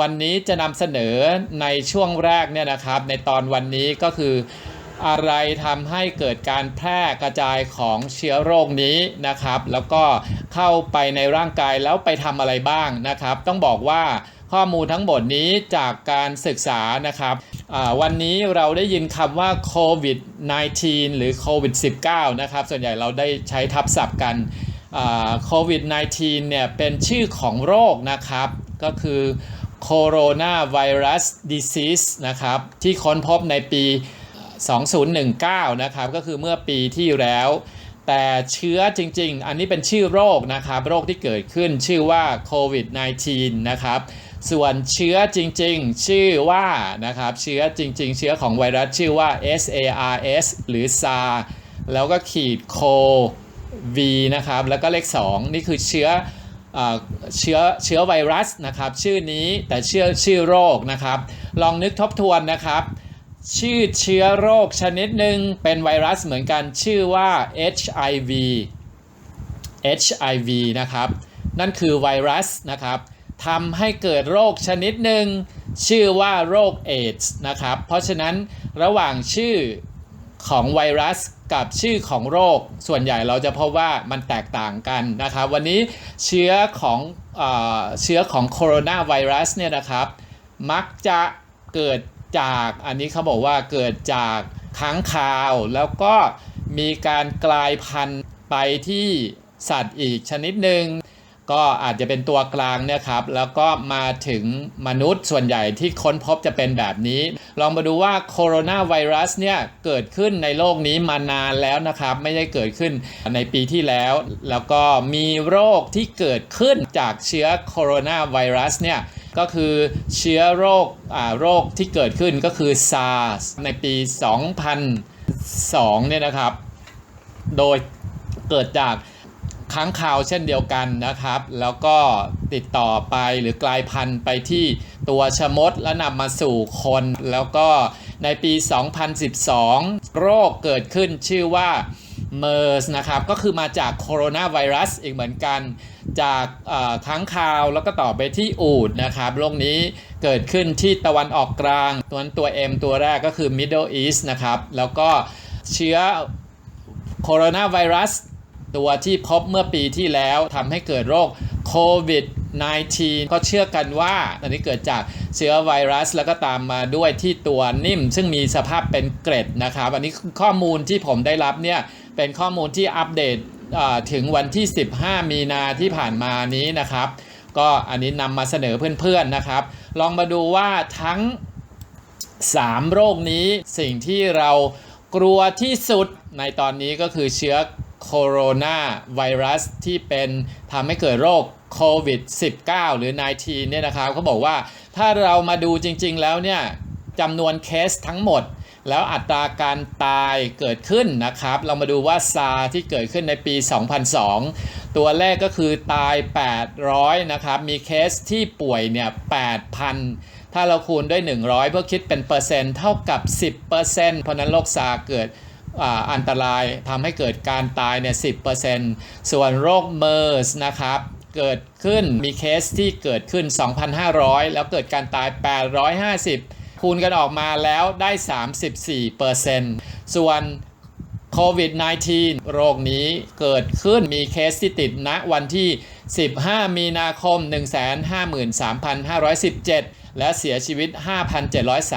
วันนี้จะนำเสนอในช่วงแรกเนี่ยนะครับ ในตอนวันนี้ก็คืออะไรทำให้เกิดการแพร่กระจายของเชื้อโรคนี้นะครับ แล้วก็เข้าไปในร่างกายแล้วไปทำอะไรบ้างนะครับ ต้องบอกว่าข้อมูลทั้งหมดนี้จากการศึกษานะครับ วันนี้เราได้ยินคำว่าโควิด -19 หรือโควิด -19 นะครับ ส่วนใหญ่เราได้ใช้ทับศัพท์กันโควิด -19 เนี่ยเป็นชื่อของโรคนะครับ ก็คือ โคโรนาไวรัสดิซิสนะครับที่ค้นพบในปี 2019 นะครับก็คือเมื่อปีที่แล้ว แต่เชื้อจริงๆ อันนี้เป็นชื่อโรคนะครับโรคที่เกิดขึ้นชื่อว่าโควิด -19 นะครับส่วนเชื้อจริงๆ ชื่อว่านะครับเชื้อจริง ๆ เชื้อของไวรัสชื่อว่า SARS หรือ SAR แล้วก็ขีดโค V นะครับแล้วก็เลข 2 นี่คือเชื้อ เชื้อเชื้อไวรัสนะครับชื่อนี้แต่ชื่อชื่อโรคนะครับ ลองนึกทบทวนนะครับ ชื่อเชื้อโรคชนิดหนึ่งเป็นไวรัสเหมือนกันชื่อว่า HIV HIV นะครับนั่นคือไวรัสนะครับทำให้เกิดโรคชนิดหนึ่งชื่อว่าโรคเอดส์นะครับ เพราะฉะนั้นระหว่างชื่อ ของไวรัสกับชื่อของโรค ส่วนใหญ่เราจะพบว่ามันแตกต่างกันนะครับ วันนี้เชื้อของเออเชื้อของโคโรนาไวรัสเนี่ยนะครับ มักจะเกิดจากอันนี้เขาบอกว่าเกิดจากค้างคาว แล้วก็มีการกลายพันธุ์ไปที่สัตว์อีกชนิดหนึ่ง ก็อาจจะเป็นตัวกลางเนี่ยครับ แล้วก็มาถึงมนุษย์ส่วนใหญ่ที่ค้นพบจะเป็นแบบนี้ ลองมาดูว่าโคโรนาไวรัสเนี่ยเกิดขึ้นในโลกนี้มานานแล้วนะครับ ไม่ได้เกิดขึ้นในปีที่แล้ว แล้วก็มีโรคที่เกิดขึ้นจากเชื้อโคโรนาไวรัสเนี่ยก็คือเชื้อโรคโรคที่เกิดขึ้นก็คือ SARS ในปี 2002เนี่ยนะครับ โดยเกิดจาก ค้างคาวเช่นเดียวกันนะครับ แล้วก็ติดต่อไปหรือกลายพันธุ์ไปที่ตัวชะมดแล้วนำมาสู่คน แล้วก็ในปี 2012 โรคเกิดขึ้นชื่อว่า MERS นะครับก็คือมาจากโคโรนาไวรัสอีกเหมือนกัน จากค้างคาวแล้วก็ต่อไปที่อูดนะครับโรคนี้เกิดขึ้นที่ตะวันออกกลาง ตัวนั้นตัว M ตัวแรกก็คือ Middle East นะครับ แล้วก็เชื้อโคโรนาไวรัส ตัวที่พบเมื่อปีที่แล้วทำให้เกิดโรคโควิด -19 ก็เชื่อกันว่าอันนี้เกิดจากเชื้อไวรัสแล้วก็ตามมาด้วยที่ตัวนิ่ม ซึ่งมีสภาพเป็นเกร็ดนะครับอันนี้ข้อมูลที่ผมได้รับเนี่ยเป็นข้อมูลที่อัปเดตถึงวันที่ 15 มีนาที่ผ่านมานี้นะครับ ก็อันนี้นำมาเสนอเพื่อนๆนะครับ ลองมาดูว่าทั้ง 3 โรคนี้สิ่งที่เรากลัวที่สุดในตอนนี้ก็คือเชื้อ โคโรนาไวรัสที่เป็นทำให้เกิดโรคโควิด -19 หรือ 19 เนี่ยนะครับเขาบอกว่าถ้าเรามาดูจริงๆแล้วเนี่ยจำนวนเคสทั้งหมด แล้วอัตราการตายเกิดขึ้นนะครับ เรามาดูว่าซาที่เกิดขึ้นในปี 2002 ตัวแรกก็คือตาย 800 นะครับ มีเคสที่ป่วยเนี่ย 8,000 ถ้าเราคูณด้วย 100 เพื่อคิดเป็นเปอร์เซ็นต์เท่ากับ 10%เพราะนั้นโรคซาเกิด อันตรายทำให้เกิดการตายเนี่ย10%ส่วนโรคเมอร์สนะครับเกิดขึ้นมีเคสที่เกิดขึ้น 2,500 แล้วเกิดการตาย 850 คูณกันออกมาแล้วได้ 34%ส่วนโควิด -19 โรคนี้เกิดขึ้นมีเคสที่ติดณวันที่ 15 มีนาคม 153,517 และเสียชีวิต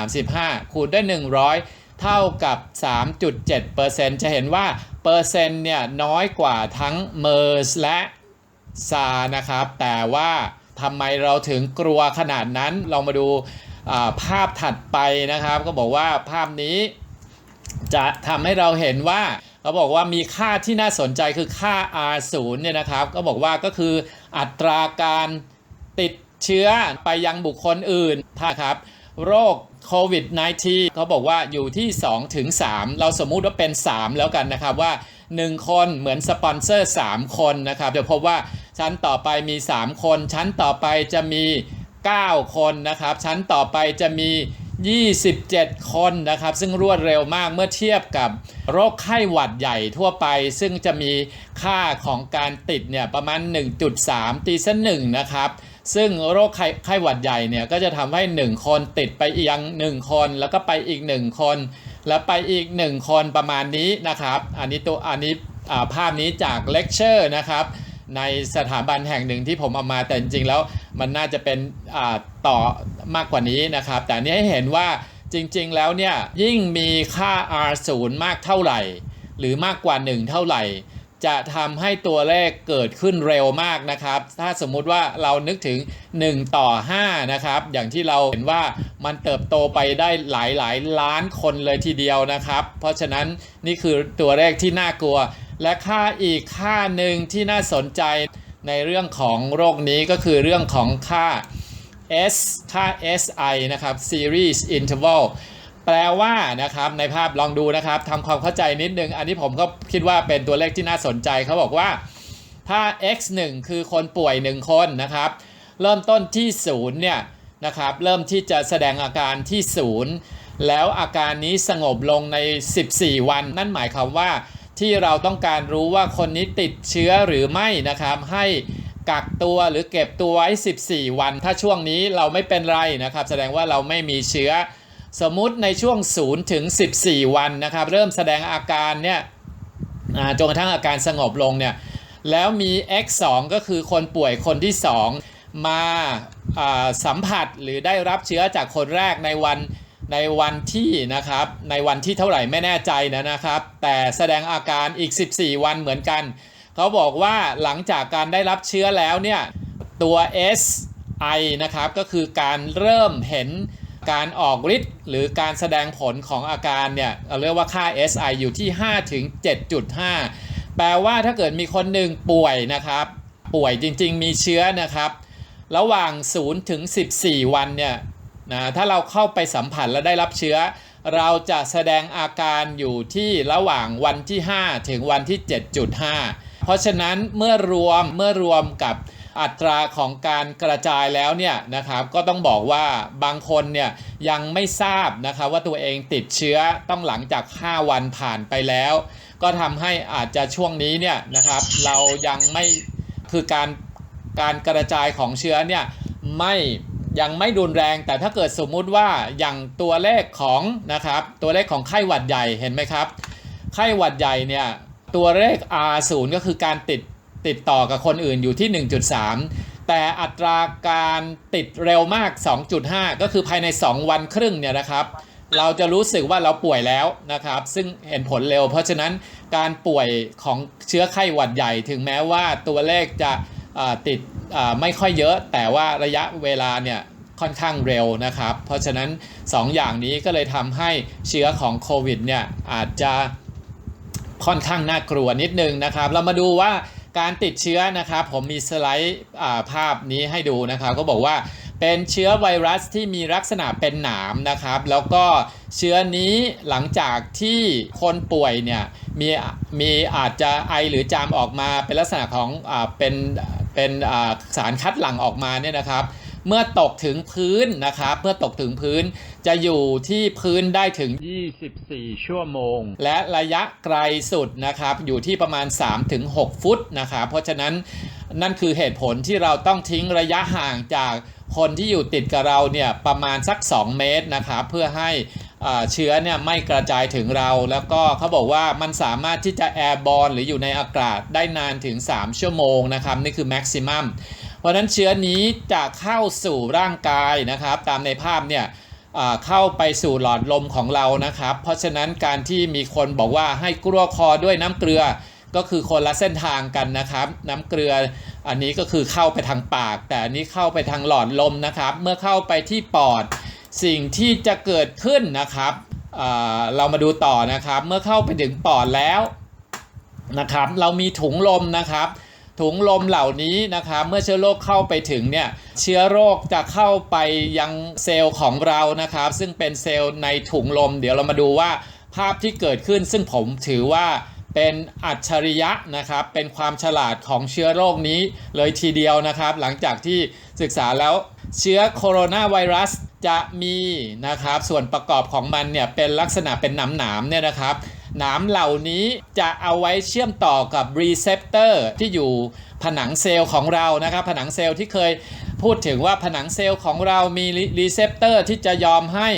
5,735 คูณด้วย100 เท่ากับ 3.7%จะเห็นว่าเปอร์เซ็นต์เนี่ยน้อยกว่าทั้งเมอร์สและซานะครับ แต่ว่าทำไมเราถึงกลัวขนาดนั้น ลองมาดูภาพถัดไปนะครับ ก็บอกว่าภาพนี้จะทำให้เราเห็นว่าเขาบอกว่ามีค่าที่น่าสนใจคือค่า R0 เนี่ยนะครับ ก็บอกว่าก็คืออัตราการติดเชื้อไปยังบุคคลอื่นถ้าครับ โรค โควิด -19 เขาบอกว่าอยู่ที่ 2 ถึง 3 เราสมมุติว่าเป็น 3 แล้วกันนะครับว่า 1 คนเหมือนสปอนเซอร์ 3 คนนะครับจะพบว่าชั้นต่อไปมี 3 คน ชั้นต่อไปจะมี 9 คนนะครับ ชั้นต่อไปจะมี 27 คนนะครับ ซึ่งรวดเร็วมากเมื่อเทียบกับโรคไข้หวัดใหญ่ทั่วไป ซึ่งจะมีค่าของการติดเนี่ยประมาณ 1.3 ตีซะหนึ่งนะครับ ซึ่งโรคไข้ไขหวัดใหญ่เนี่ยก็จะทำให้ 1 คนติดไปอีกยังหนึ่งคน แล้วก็ไปอีก 1 คน แล้วไปอีก 1 คนประมาณนี้นะครับ อันนี้ตัวอันนี้ภาพนี้จากเลคเชอร์นะครับในสถาบันแห่งหนึ่งที่ผมเอามาแต่จริงๆแล้วมันน่าจะเป็นต่อมากกว่านี้นะครับ แต่นนี้ให้เห็นว่าจริงๆแล้วเนี่ยยิ่งมีค่า R 0มากเท่าไหร่ หรือมากกว่า 1 เท่าไหร่ จะทำให้ตัวเลขเกิดขึ้นเร็วมากนะครับ ถ้าสมมุติว่าเรานึกถึง 1 ต่อ 5 นะครับ อย่างที่เราเห็นว่ามันเติบโตไปได้หลายหลายล้านคนเลยทีเดียวนะครับ เพราะฉะนั้นนี่คือตัวเลขที่น่ากลัว และค่าอีกค่าหนึ่งที่น่าสนใจในเรื่องของโรคนี้ก็คือเรื่องของค่า S ค่า SI นะครับ Series Interval แปลว่านะครับในภาพลองดูนะครับทำความเข้าใจนิดนึง อันนี้ผมก็คิดว่าเป็นตัวเลขที่น่าสนใจเขาบอกว่าถ้า x 1คือคนป่วย 1 คนนะครับ เริ่มต้นที่0เนี่ยนะครับเริ่มที่จะแสดงอาการที่ 0 แล้วอาการนี้สงบลงใน 14 วัน นั่นหมายความว่าที่เราต้องการรู้ว่าคนนี้ติดเชื้อหรือไม่นะครับให้กักตัวหรือเก็บตัวไว้ 14 วัน ถ้าช่วงนี้เราไม่เป็นไรนะครับ แสดงว่าเราไม่มีเชื้อ สมมุติในช่วง 0 ถึง 14 วันนะครับ เริ่มแสดงอาการเนี่ยจนกระทั่งอาการสงบลงเนี่ยแล้วมี X2 ก็คือคนป่วยคนที่ 2 มาสัมผัสหรือได้รับเชื้อจากคนแรกในวันในวันที่นะครับในวันที่เท่าไหร่ไม่แน่ใจนะนะครับ แต่แสดงอาการอีก 14 วันเหมือนกัน เขาบอกว่าหลังจากการได้รับเชื้อแล้วเนี่ยตัว S I นะครับก็คือการเริ่มเห็น การออกฤทธิ์หรือการแสดงผลของอาการเนี่ยเราเรียกว่าค่า SI อยู่ที่ 5 ถึง 7.5 แปลว่าถ้าเกิดมีคนหนึ่งป่วยนะครับ ป่วยจริงๆ มีเชื้อนะครับ ระหว่าง 0 ถึง 14 วันเนี่ยนะถ้าเราเข้าไปสัมผัสและได้รับเชื้อ เราจะแสดงอาการอยู่ที่ระหว่างวันที่ 5 ถึงวันที่ 7.5 เพราะฉะนั้นเมื่อรวมเมื่อรวมกับ อัตราของการกระจายแล้วเนี่ยนะครับก็ต้องบอกว่าบางคนเนี่ยยังไม่ทราบนะครับว่าตัวเองติดเชื้อต้องหลังจาก 5 วันผ่านไปแล้ว ก็ทำให้อาจจะช่วงนี้เนี่ยนะครับเรายังไม่คือการการกระจายของเชื้อเนี่ยไม่ยังไม่รุนแรง แต่ถ้าเกิดสมมุติว่าอย่างตัวเลขของนะครับตัวเลขของไข้หวัดใหญ่เห็นไหมครับ ไข้หวัดใหญ่เนี่ยตัวเลข R0 ก็คือการติด ติดต่อกับคนอื่นอยู่ที่ 1.3 แต่อัตราการติดเร็วมาก 2.5 ก็คือภายใน 2 วันครึ่งเนี่ยนะครับ เราจะรู้สึกว่าเราป่วยแล้วนะครับ ซึ่งเห็นผลเร็ว เพราะฉะนั้นการป่วยของเชื้อไข้หวัดใหญ่ ถึงแม้ว่าตัวเลขจะติดไม่ค่อยเยอะ แต่ว่าระยะเวลาเนี่ยค่อนข้างเร็วนะครับ เพราะฉะนั้น 2อย่างนี้ก็เลยทำให้เชื้อของโควิดเนี่ยอาจจะค่อนข้างน่ากลัวนิดนึงนะครับ เรามาดูว่า การติดเชื้อนะครับ ผมมีสไลด์าภาพนี้ให้ดูนะครับ ก็บอกว่าเป็นเชื้อไวรัสที่มีลักษณะเป็นหนามนะครับ แล้วก็เชื้อนี้หลังจากที่คนป่วยเนี่ยมีมีอาจจะไอหรือจามออกมาเป็นลักษณะของอเป็นเป็นสารคัดหลั่งออกมาเนี่ยนะครับ เมื่อตกถึงพื้นนะครับ เมื่อตกถึงพื้นจะอยู่ที่พื้นได้ถึง 24 ชั่วโมง และระยะไกลสุดนะครับ อยู่ที่ประมาณ 3-6 ฟุตนะครับ เพราะฉะนั้นนั่นคือเหตุผลที่เราต้องทิ้งระยะห่างจากคนที่อยู่ติดกับเราเนี่ยประมาณสัก 2 เมตรนะครับเพื่อให้อ่าเชื้อเนี่ยไม่กระจายถึงเรา แล้วก็เขาบอกว่ามันสามารถที่จะแอร์บอลหรืออยู่ในอากาศได้นานถึง 3 ชั่วโมงนะครับ นี่คือแม็กซิมัมเพ ราะนั้นเชื้อนี้จะเข้าสู่ร่างกายนะครับ ตามในภาพเนี่ยเข้าไปสู่หลอดลมของเรานะครับ เพราะฉะนั้นการที่มีคนบอกว่าให้กลัวคอด้วยน้ำเกลือก็คือคนละเส้นทางกันนะครับ น้ำเกลืออันนี้ก็คือเข้าไปทางปาก แต่อันนี้เข้าไปทางหลอดลมนะครับ เมื่อเข้าไปที่ปอด สิ่งที่จะเกิดขึ้นนะครับเรามาดูต่อนะครับ เมื่อเข้าไปถึงปอดแล้วนะครับ เรามีถุงลมนะครับ ถุงลมเหล่านี้นะครับเมื่อเชื้อโรคเข้าไปถึงเนี่ยเชื้อโรคจะเข้าไปยังเซลล์ของเรานะครับ ซึ่งเป็นเซลล์ในถุงลม เดี๋ยวเรามาดูว่าภาพที่เกิดขึ้น ซึ่งผมถือว่าเป็นอัจฉริยะนะครับ เป็นความฉลาดของเชื้อโรคนี้เลยทีเดียวนะครับ หลังจากที่ศึกษาแล้วเชื้อโคโรนาไวรัสจะมีนะครับ ส่วนประกอบของมันเนี่ยเป็นลักษณะเป็นหนามๆเนี่ยนะครับ หนามเหล่านี้จะเอาไว้เชื่อมต่อกับรีเซพเตอร์ที่อยู่ผนังเซลล์ของเรานะครับ ผนังเซลล์ที่เคยพูดถึงว่าผนังเซลล์ของเรามีรีเซพเตอร์ที่จะยอมให้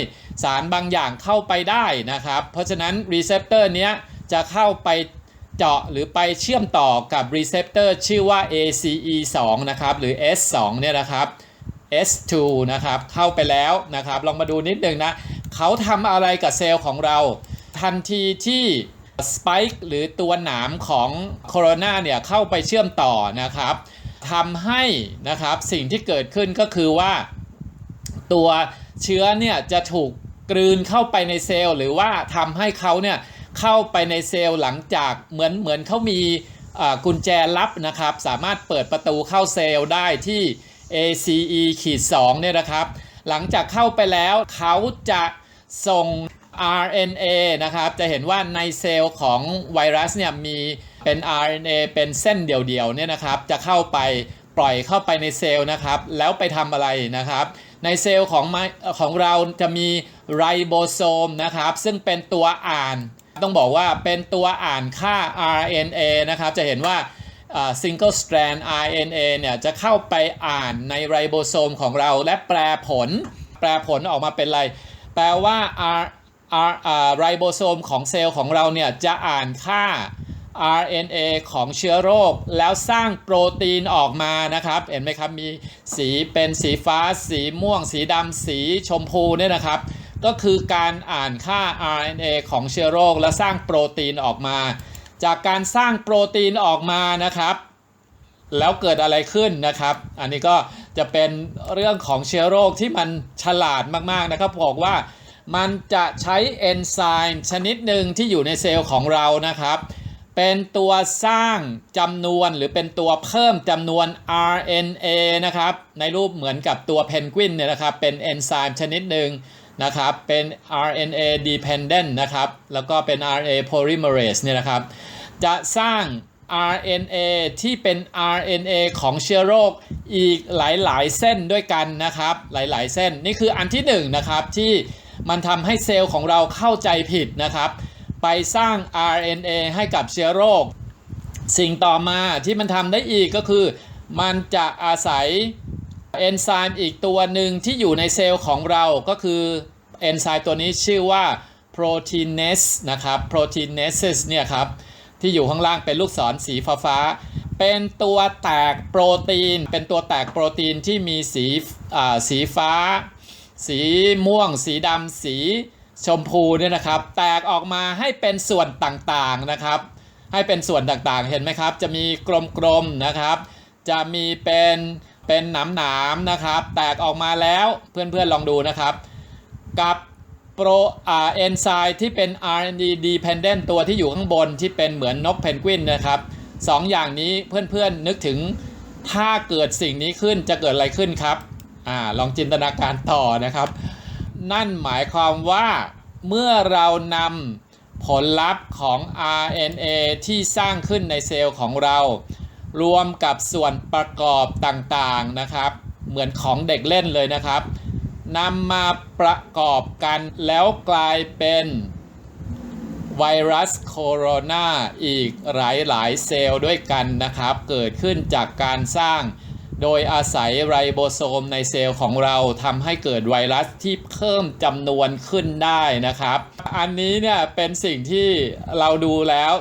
สารบางอย่างเข้าไปได้นะครับ เพราะฉะนั้นรีเซพเตอร์เนี้ยจะเข้าไปเจาะหรือไปเชื่อมต่อกับรีเซพเตอร์ชื่อว่า ACE2 นะครับ หรือ S2 เนี่ยนะครับ S2 นะครับ เข้าไปแล้วนะครับ ลองมาดูนิดนึงนะ เขาทำอะไรกับเซลล์ของเรา ทันทีที่สไปค์หรือตัวหนามของโคโรนาเนี่ยเข้าไปเชื่อมต่อนะครับทำให้นะครับสิ่งที่เกิดขึ้นก็คือว่า ตัวเชื้อเนี่ยจะถูกกลืนเข้าไปในเซลล์ หรือว่าทำให้เขาเนี่ยเข้าไปในเซลล์หลังจากเหมือนเหมือนเขามีกุญแจลับนะครับ สามารถเปิดประตูเข้าเซลล์ได้ที่ ACE ขีด2เนี่ยนะครับ หลังจากเข้าไปแล้วเขาจะส่ง RNA นะครับจะเห็นว่าในเซลล์ของไวรัสเนี่ยมีเป็น RNA เป็นเส้นเดี่ยวๆเนี่ยนะครับจะเข้าไปปล่อยเข้าไปในเซลล์นะครับแล้วไปทำอะไรนะครับ ในเซลล์ของของเราจะมีไรโบโซมนะครับซึ่งเป็นตัวอ่าน ต้องบอกว่าเป็นตัวอ่านค่า RNA นะครับจะเห็นว่า single strand RNA เนี่ยจะเข้าไปอ่านในไรโบโซมของเราและแปลผล แปลผลออกมาเป็นอะไร แปลว่า R ไรโบโซมของเซลล์ของเราเนี่ยจะอ่านค่า RNA ของเชื้อโรค แล้วสร้างโปรตีนออกมานะครับ เห็นไหมครับ มีสีเป็นสีฟ้า สีม่วง สีดำสีชมพูเนี่ยนะครับ ก็คือการอ่านค่า RNA ของเชื้อโรค แล้วสร้างโปรตีนออกมา จากการสร้างโปรตีนออกมานะครับ แล้วเกิดอะไรขึ้นนะครับ อันนี้ก็จะเป็นเรื่องของเชื้อโรคที่มันฉลาดมากๆนะครับบอกว่า มันจะใช้เอนไซม์ชนิดหนึ่งที่อยู่ในเซลล์ของเรานะครับ เป็นตัวสร้างจำนวนหรือเป็นตัวเพิ่มจำนวน RNA นะครับ ในรูปเหมือนกับตัวเพนกวินเนี่ยนะครับ เป็นเอนไซม์ชนิดหนึ่งนะครับ เป็น RNA dependent นะครับ แล้วก็เป็น RNA polymerase เนี่ยนะครับ จะสร้าง RNA ที่เป็น RNA ของเชื้อโรคอีกหลาย ๆ เส้นด้วยกันนะครับ หลาย ๆ เส้น นี่คืออันที่1นนะครับที่ มันทำให้เซลล์ของเราเข้าใจผิดนะครับ ไปสร้าง RNA ให้กับเชื้อโรค สิ่งต่อมาที่มันทำได้อีกก็คือ มันจะอาศัยเอนไซม์อีกตัวหนึ่งที่อยู่ในเซลล์ของเราก็คือเอนไซม์ตัวนี้ชื่อว่า proteinase นะครับ proteinase เนี่ยครับ ที่อยู่ข้างล่างเป็นลูกศรสีฟ้าฟาเป็นตัวแตกโปรตีน เป็นตัวแตกโปรตีนที่มีสีอ่าสีฟ้า สีม่วง สีดำสีชมพูเนี่ยนะครับ แตกออกมาให้เป็นส่วนต่างๆนะครับ ให้เป็นส่วนต่างๆเห็นไหมครับ จะมีกลมๆนะครับ จะมีเป็นเป็นหนามๆนะครับ แตกออกมาแล้วเพื่อนๆลองดูนะครับ กับโปรเอนไซม์ที่เป็น RNA dependent ตัวที่อยู่ข้างบนที่เป็นเหมือนนกเพนกวินนะครับสองอย่างนี้เพื่อนๆนึกถึงถ้าเกิดสิ่งนี้ขึ้นจะเกิดอะไรขึ้นครับ อ่าลองจินตนาการต่อนะครับ นั่นหมายความว่าเมื่อเรานำผลลัพธ์ของ RNA ที่สร้างขึ้นในเซลล์ของเรา รวมกับส่วนประกอบต่างๆนะครับ เหมือนของเด็กเล่นเลยนะครับนำมาประกอบกันแล้วกลายเป็นไวรัสโคโรนาอีกหลายๆเซลล์ด้วยกันนะครับ เกิดขึ้นจากการสร้าง โดยอาศัยไรโบโซมในเซลล์ของเราทำให้เกิดไวรัสที่เพิ่มจำนวนขึ้นได้นะครับ อันนี้เนี่ยเป็นสิ่งที่เราดูแล้ว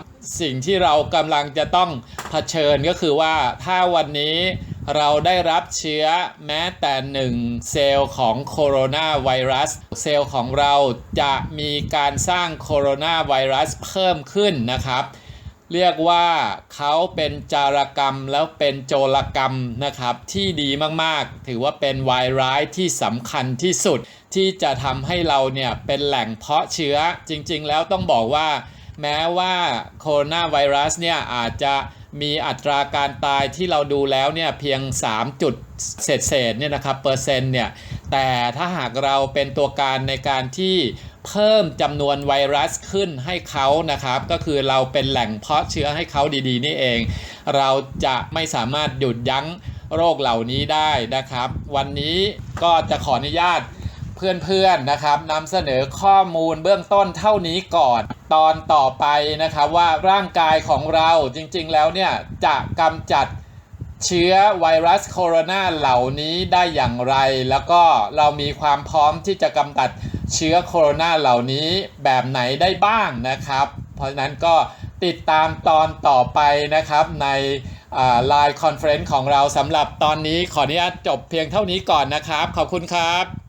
สิ่งที่เรากำลังจะต้องเผชิญก็คือว่าถ้าวันนี้เราได้รับเชื้อแม้แต่หนึ่งเซลล์ของโคโรนาไวรัส เซลล์ของเราจะมีการสร้างโคโรนาไวรัสเพิ่มขึ้นนะครับ เรียกว่าเขาเป็นจารกรรมแล้วเป็นโจรกรรมนะครับ ที่ดีมากๆ ถือว่าเป็นวายร้ายที่สำคัญที่สุด ที่จะทำให้เราเนี่ยเป็นแหล่งเพาะเชื้อจริงๆ แล้วต้องบอกว่า แม้ว่าโคโรนาไวรัสเนี่ยอาจจะมีอัตราการตายที่เราดูแล้วเนี่ยเพียง 3 จุดเศษเศษๆเนี่ยนะครับเปอร์เซ็นต์เนี่ยแต่ถ้าหากเราเป็นตัวการในการที่ เพิ่มจำนวนไวรัสขึ้นให้เขานะครับ ก็คือเราเป็นแหล่งเพาะเชื้อให้เขาดีๆ นี่เอง เราจะไม่สามารถหยุดยั้งโรคเหล่านี้ได้นะครับ วันนี้ก็จะขออนุญาตเพื่อนๆนะครับนำเสนอข้อมูลเบื้องต้นเท่านี้ก่อน ตอนต่อไปนะครับว่าร่างกายของเราจริงๆแล้วเนี่ยจะกำจัด เชื้อไวรัสโคโรนาเหล่านี้ได้อย่างไร แล้วก็เรามีความพร้อมที่จะกำจัดเชื้อโคโรนาเหล่านี้แบบไหนได้บ้างนะครับ เพราะฉะนั้นก็ติดตามตอนต่อไปนะครับในไลน์คอนเฟรนซ์ของเราสำหรับตอนนี้ขออนุญาตจบเพียงเท่านี้ก่อนนะครับ ขอบคุณครับ